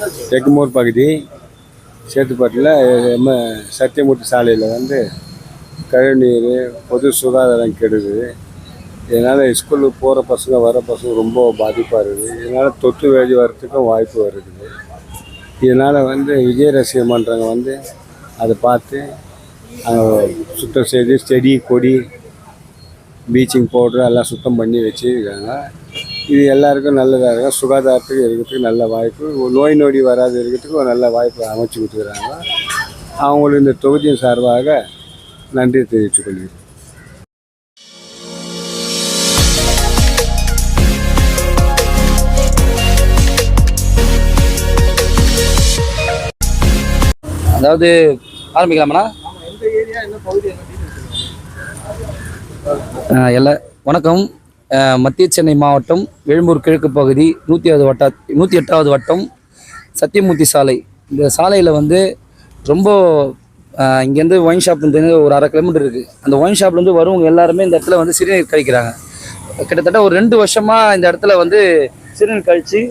தெற்குமூர் பகுதி சேத்துப்பட்டில் நம்ம சத்தியமூர்த்தி சாலையில் வந்து கழிவுநீர் பொது சுகாதாரம் கெடுது. இதனால் ஸ்கூலுக்கு போகிற பசங்க வர பசங்க ரொம்ப பாதிப்பாக இருக்குது. இதனால் தொற்று வேதி வர்றதுக்கும் வாய்ப்பு வருது இதனால் வந்து விஜய் ரசிக மன்றங்க வந்து அதை பார்த்து சுத்தம் செய்து செடி கொடி ப்ளீச்சிங் பவுட்ரு எல்லாம் சுத்தம் பண்ணி வச்சுருக்காங்க. இது எல்லாருக்கும் நல்லதாக இருக்கும். சுகாதாரத்துக்கு இருக்கிறதுக்கு நல்ல வாய்ப்பு. நோய் நொடி வராது இருக்கிறதுக்கு ஒரு நல்ல வாய்ப்பு அமைச்சு கொடுத்துக்கிறாங்க. அவங்களுக்கு இந்த தொகுதியின் சார்பாக நன்றி தெரிவித்துக் கொள்கிறேன். அதாவது ஆரம்பிக்கலாமாண்ணா? எல்லா வணக்கம். மத்திய சென்னை மாவட்டம் எழும்பூர் கிழக்கு பகுதி நூற்றி ஆறு வட்ட நூற்றி எட்டாவது வட்டம் சத்தியமூர்த்தி சாலை. இந்த சாலையில் வந்து ரொம்ப இங்கேருந்து ஒயின் ஷாப்லேருந்து ஒரு அரை கிலோமீட்டர் இருக்குது அந்த ஒயின் ஷாப்லேருந்து வருவங்க எல்லாருமே இந்த இடத்துல வந்து சிறுநீர் கழிக்கிறாங்க. கிட்டத்தட்ட ஒரு ரெண்டு வருஷமாக இந்த இடத்துல வந்து சிறுநீர் கழித்து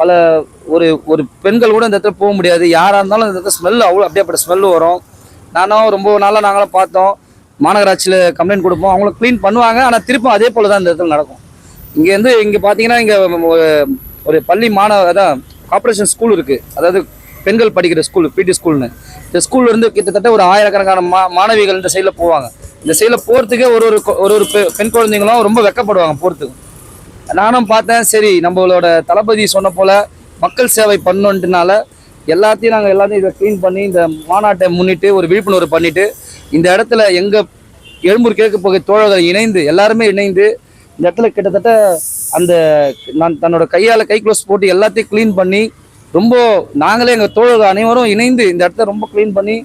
பல ஒரு ஒரு பெண்கள் கூட இந்த இடத்துல போக முடியாது. யாராக இருந்தாலும் இந்த இடத்துல ஸ்மெல் அவ்வளோ அப்படியே அப்படி ஸ்மெல் வரும். நானும் ரொம்ப நாளாக நாங்களாம் பார்த்தோம். மாநகராட்சியில் கம்ப்ளைண்ட் கொடுப்போம். அவங்களும் க்ளீன் பண்ணுவாங்க. ஆனால் திருப்பும் அதே போல் தான் இந்த இடத்துல நடக்கும். இங்கேருந்து இங்கே பார்த்தீங்கன்னா இங்கே ஒரு பள்ளி மாணவ அதான் கார்ப்பரேஷன் ஸ்கூல் இருக்குது அதாவது பெண்கள் படிக்கிற ஸ்கூல் பிடி ஸ்கூல்னு இந்த ஸ்கூல்ல இருந்து கிட்டத்தட்ட ஒரு ஆயிரக்கணக்கான மா மாணவிகள் இந்த சைடில் போவாங்க. இந்த சைடில் போகிறதுக்கே ஒரு ஒரு ஒரு ஒரு பெ- பெண் குழந்தைங்களும் ரொம்ப வெக்கப்படுவாங்க போகிறதுக்கு நானும் பார்த்தேன் சரி நம்மளோட தளபதி சொன்ன போல் மக்கள் சேவை பண்ணணுன்றனால எல்லாத்தையும் நாங்கள் எல்லாத்தையும் இதை க்ளீன் பண்ணி இந்த மாநாட்டை முன்னிட்டு ஒரு விழிப்புணர்வு பண்ணிவிட்டு இந்த இடத்துல எங்கள் எழும்பூர் கிழக்கு பகுதி தோழர்கள் இணைந்து எல்லாருமே இணைந்து இந்த இடத்துல கிட்டத்தட்ட அந்த நான் தன்னோட கையால் கை க்ளோஸ் போட்டு எல்லாத்தையும் க்ளீன் பண்ணி ரொம்ப நாங்களே எங்கள் தோழர்கள் அனைவரும் இணைந்து இந்த இடத்த ரொம்ப க்ளீன் பண்ணி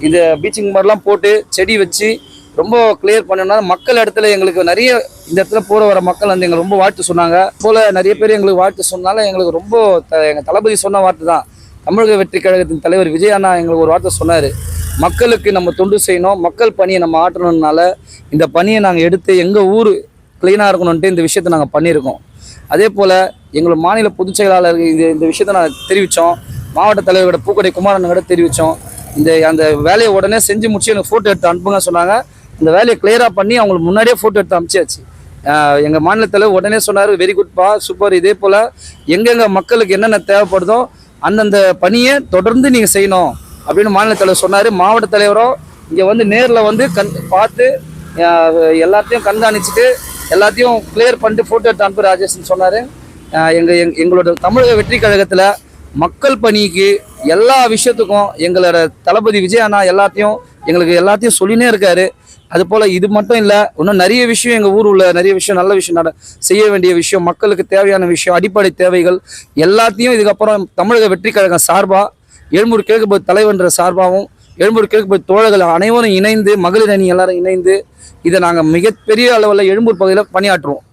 இந்த பீச்சிங் மாதிரிலாம் போட்டு செடி வச்சு ரொம்ப கிளியர் பண்ணோம்னா மக்கள் இடத்துல எங்களுக்கு நிறைய இந்த இடத்துல போகிற வர மக்கள் வந்து எங்களுக்கு ரொம்ப வாழ்த்து சொன்னாங்க. போல நிறைய பேர் எங்களுக்கு வாழ்த்து சொன்னால எங்களுக்கு ரொம்ப த- தளபதி சொன்ன வார்த்தை தான். தமிழக வெற்றி கழகத்தின் தலைவர் விஜய் அண்ணா எங்களுக்கு ஒரு வார்த்தை சொன்னார். மக்களுக்கு நம்ம தொண்டு செய்யணும் மக்கள் பணியை நம்ம ஆற்றணும்னால இந்த பணியை நாங்கள் எடுத்து எங்கள் ஊர் க்ளீனாக இருக்கணும்ன்ட்டு இந்த விஷயத்தை நாங்கள் பண்ணியிருக்கோம். அதே போல் எங்களோட மாநில பொதுச் செயலாளர் இது இந்த விஷயத்தை நான் தெரிவித்தோம் மாவட்ட தலைவரோட பூக்கடை குமாரன்கிட்ட தெரிவித்தோம் இந்த அந்த வேலையை உடனே செஞ்சு முடிச்சு எனக்கு ஃபோட்டோ எடுத்து அனுப்புங்க சொன்னாங்க. இந்த வேலையை கிளியராக பண்ணி அவங்களுக்கு முன்னாடியே ஃபோட்டோ எடுத்து அனுப்பிச்சாச்சு. எங்கள் மாநில தலைவர் உடனே சொன்னார் வெரி குட்பா சூப்பர் இதே போல் எங்கெங்கே மக்களுக்கு என்னென்ன தேவைப்படுதோ அந்தந்த பணியை தொடர்ந்து நீங்கள் செய்யணும் அப்படின்னு மாநில தலைவர் சொன்னார். மாவட்ட தலைவரும் இங்கே வந்து நேரில் வந்து கண் பார்த்து எல்லாத்தையும் கண்காணிச்சுட்டு எல்லாத்தையும் கிளியர் பண்ணிட்டு ஃபோட்டோ எடுத்து அனுப்பு ராஜேஷ்னு சொன்னார். எங்கள் எங் எங்களோட தமிழக வெற்றி கழகத்தில் மக்கள் பணிக்கு எல்லா விஷயத்துக்கும் எங்களோட தளபதி விஜய் அண்ணா எல்லாத்தையும் எங்களுக்கு எல்லாத்தையும் சொல்லினே இருக்காரு. அது போல் இது மட்டும் இல்லை இன்னும் நிறைய விஷயம் எங்கள் ஊர் உள்ள நிறைய விஷயம் நல்ல விஷயம் நட செய்ய வேண்டிய விஷயம் மக்களுக்கு தேவையான விஷயம் அடிப்படை தேவைகள் எல்லாத்தையும் இதுக்கப்புறம் தமிழக வெற்றி கழகம் சார்பாக எழும்பூர் கிழக்கு தலைவன்ற சார்பாகவும் எழும்பூர் கிழக்கு தோழர்கள் அனைவரும் இணைந்து மகளிர் அணி எல்லாரும் இணைந்து இதை நாங்கள் மிகப்பெரிய அளவில் எழும்பூர் பகுதியில் பணியாற்றுவோம்.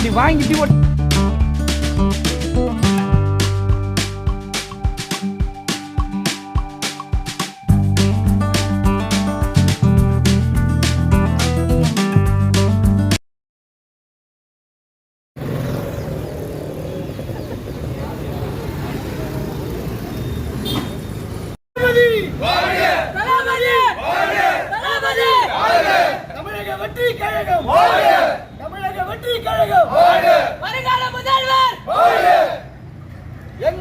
இல்லடா இப்படி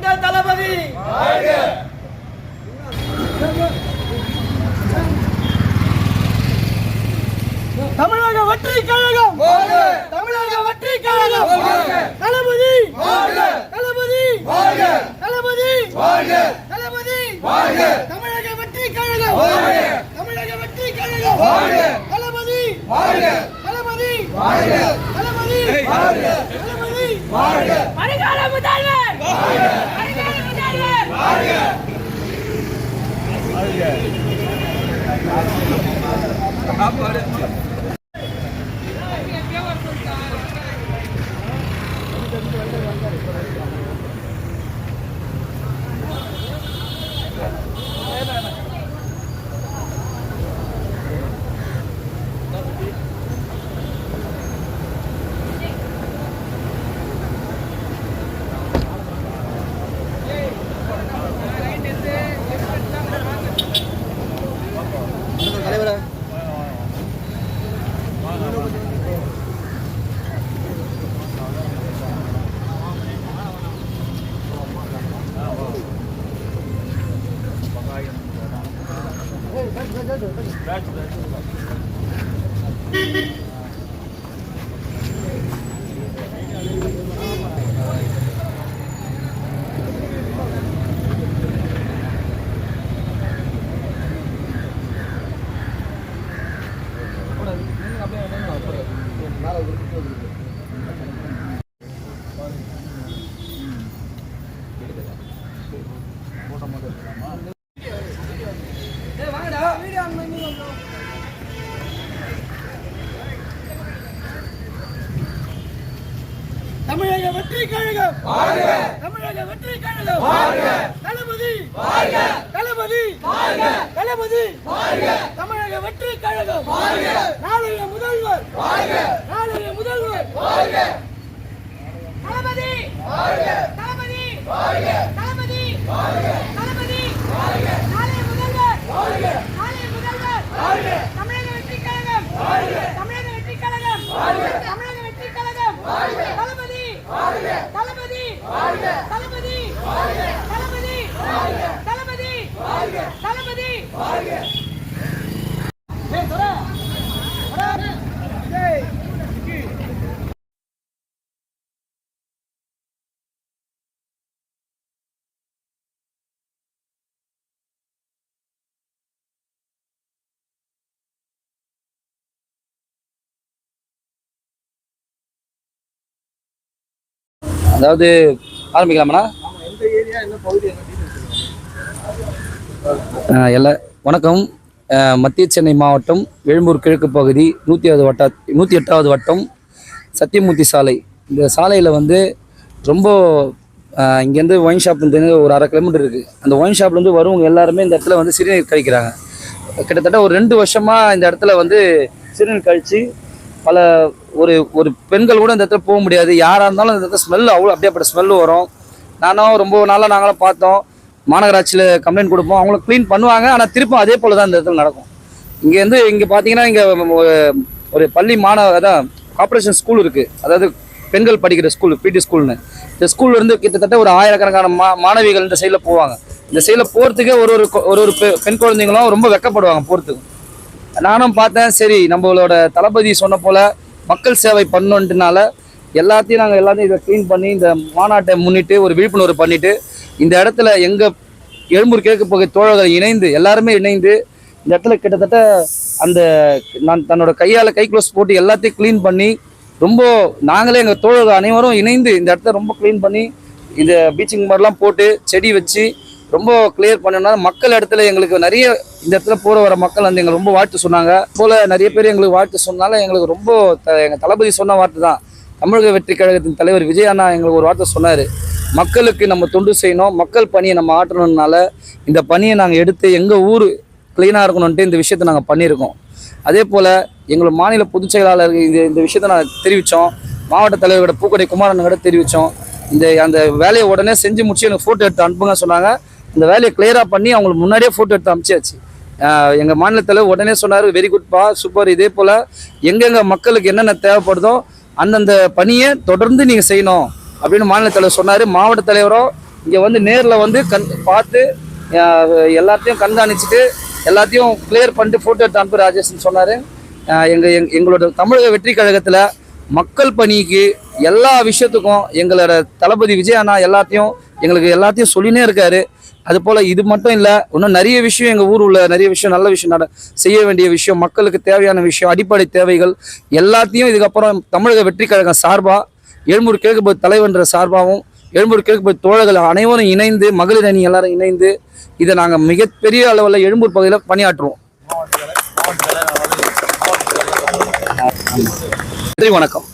எங்க தளபதி! தமிழக வெற்றி கழகம்! தமிழக வெற்றி கழகம்! தளபதி! தளபதி! தளபதி! தளபதி! தமிழக வெற்றி கழகம்! தமிழக வெற்றி கழகம்! தளபதி! தளபதி! தளபதி! தளபதி! வருங்கால முதல்வர்! தமிழக வெற்றி கழகம் தமிழக வெற்றி கழகம். தளபதி. தளபதி. தளபதி. தமிழக வெற்றி கழகம். நாளைய முதல்வர். நாளைய முதல்வர். தளபதி தளபதி. தளபதி தளபதி நாளைய முதல்வர் நாளைய முதல்வர் தமிழக வெற்றி கழகம் தமிழக வெற்றி கழகம் தமிழக வெற்றி கழகம் தளபதி தளபதி தளபதி தளபதி தளபதி தளபதி அதாவது ஆரம்பிக்கலாமாண்ணா? எல்லா வணக்கம். மத்திய சென்னை மாவட்டம் எழும்பூர் கிழக்கு பகுதி நூற்றி வட்டா நூற்றி எட்டாவது வட்டம் சத்தியமூர்த்தி சாலை. இந்த சாலையில் வந்து ரொம்ப இங்கேருந்து ஒயின் ஷாப் வந்து ஒரு அரை கிலோமீட்டர் இருக்குது அந்த ஒயின் ஷாப்லேருந்து வருவங்க எல்லாருமே இந்த இடத்துல வந்து சிறுநீர் கழிக்கிறாங்க. கிட்டத்தட்ட ஒரு ரெண்டு வருஷமாக இந்த இடத்துல வந்து சிறுநீர் கழித்து பல ஒரு ஒரு பெண்கள் கூட இந்த இடத்துல போக முடியாது. யாராக இருந்தாலும் இந்த இடத்துல ஸ்மெல் அவ்வளோ அப்படியேப்பட்ட ஸ்மெல்லு வரும். நானும் ரொம்ப நாளாக நாங்களும் பார்த்தோம். மாநகராட்சியில் கம்ப்ளைண்ட் கொடுப்போம். அவங்களும் க்ளீன் பண்ணுவாங்க. ஆனால் திருப்பும் அதே போல் தான் இந்த இடத்துல நடக்கும். இங்கேருந்து இங்கே பார்த்தீங்கன்னா இங்கே ஒரு பள்ளி மாணவ அதான் கார்பரேஷன் ஸ்கூல் இருக்குது அதாவது பெண்கள் படிக்கிற ஸ்கூல் பிடி ஸ்கூல்னு இந்த ஸ்கூல்ல இருந்து கிட்டத்தட்ட ஒரு ஆயிரக்கணக்கான மா மாணவிகள் இந்த சைடில் போவாங்க. இந்த சைடில் போகிறதுக்கே ஒரு ஒரு ஒரு ஒரு பெ- பெண் குழந்தைங்களும் ரொம்ப வெக்கப்படுவாங்க போகிறதுக்கு நானும் பார்த்தேன். சரி நம்மளோட தளபதி சொன்ன போல் மக்கள் சேவை பண்ணுன்றனால எல்லாத்தையும் நாங்கள் எல்லாத்தையும் இதை க்ளீன் பண்ணி இந்த மாநாட்டை முன்னிட்டு ஒரு விழிப்புணர்வு பண்ணிட்டு இந்த இடத்துல எங்கள் எழும்பூர் கிழக்கு பகுதி தோழர்கள் இணைந்து எல்லாருமே இணைந்து இந்த இடத்துல கிட்டத்தட்ட அந்த நான் தன்னோட கையால் கை க்ளோஸ் போட்டு எல்லாத்தையும் க்ளீன் பண்ணி ரொம்ப நாங்களே எங்கள் தோழர்கள் அனைவரும் இணைந்து இந்த இடத்த ரொம்ப க்ளீன் பண்ணி இந்த பீச்சிங் மாதிரிலாம் போட்டு செடி வச்சு ரொம்ப கிளியர் பண்ணோம்னா மக்கள் இடத்துல எங்களுக்கு நிறைய இந்த இடத்துல போற வர மக்கள் வந்து எங்களுக்கு ரொம்ப வாழ்த்து சொன்னாங்க. போல நிறைய பேர் எங்களுக்கு வாழ்த்து சொன்னாலும் எங்களுக்கு ரொம்ப த- எங்க தளபதி சொன்ன வார்த்தை தான். தமிழக வெற்றி கழகத்தின் தலைவர் விஜய் அண்ணா எங்களுக்கு ஒரு வார்த்தை சொன்னார். மக்களுக்கு நம்ம தொண்டு செய்யணும் மக்கள் பணியை நம்ம ஆற்றணும்னால இந்த பணியை நாங்கள் எடுத்து எங்கள் ஊர் க்ளீனாக இருக்கணும்ன்ட்டு இந்த விஷயத்தை நாங்கள் பண்ணியிருக்கோம். அதே போல் எங்களோட மாநில பொதுச் செயலாளர் இந்த இந்த விஷயத்த நான் தெரிவித்தோம் மாவட்ட தலைவரோட பூக்கடை குமாரன் கிட்ட தெரிவித்தோம் இந்த அந்த வேலையை உடனே செஞ்சு முடிச்சு எனக்கு ஃபோட்டோ எடுத்து அனுப்புங்க சொன்னாங்க. இந்த வேலையை கிளியராக பண்ணி அவங்களுக்கு முன்னாடியே ஃபோட்டோ எடுத்து அனுப்பிச்சாச்சு எங்கள் மாநிலத்தில் உடனே சொன்னார் வெரி குட்பா சூப்பர் இதே போல் எங்கெங்கே மக்களுக்கு என்னென்ன தேவைப்படுதோ அந்தந்த பணியை தொடர்ந்து நீங்கள் செய்யணும். அப்படின்னு மாநில தலைவர் சொன்னார். மாவட்ட தலைவரும் இங்கே வந்து நேரில் வந்து கண் பார்த்து எல்லாத்தையும் கண்காணிச்சுட்டு எல்லாத்தையும் கிளியர் பண்ணிட்டு ஃபோட்டோ எடுத்து அனுப்பு ராஜேஷ்னு சொன்னார். எங்கள் எங் எங்களோட தமிழக வெற்றி கழகத்தில் மக்கள் பணிக்கு எல்லா விஷயத்துக்கும் எங்களோட தளபதி விஜய் அண்ணா எல்லாத்தையும் எங்களுக்கு எல்லாத்தையும் சொல்லினே இருக்காரு. அது போல் இது மட்டும் இல்லை இன்னும் நிறைய விஷயம் எங்கள் ஊர் உள்ள நிறைய விஷயம் நல்ல விஷயம் நட செய்ய வேண்டிய விஷயம் மக்களுக்கு தேவையான விஷயம் அடிப்படை தேவைகள் எல்லாத்தையும் இதுக்கப்புறம் தமிழக வெற்றி கழகம் சார்பாக எழும்பூர் கிழக்கு பகுதி தலைவன்ற சார்பாகவும் எழும்பூர் கிழக்கு பகுதி தோழர்கள் அனைவரும் இணைந்து மகளிர் அணி எல்லாரும் இணைந்து இதை நாங்கள் மிகப்பெரிய அளவில் எழும்பூர் பகுதியில் பணியாற்றுவோம். நன்றி வணக்கம்.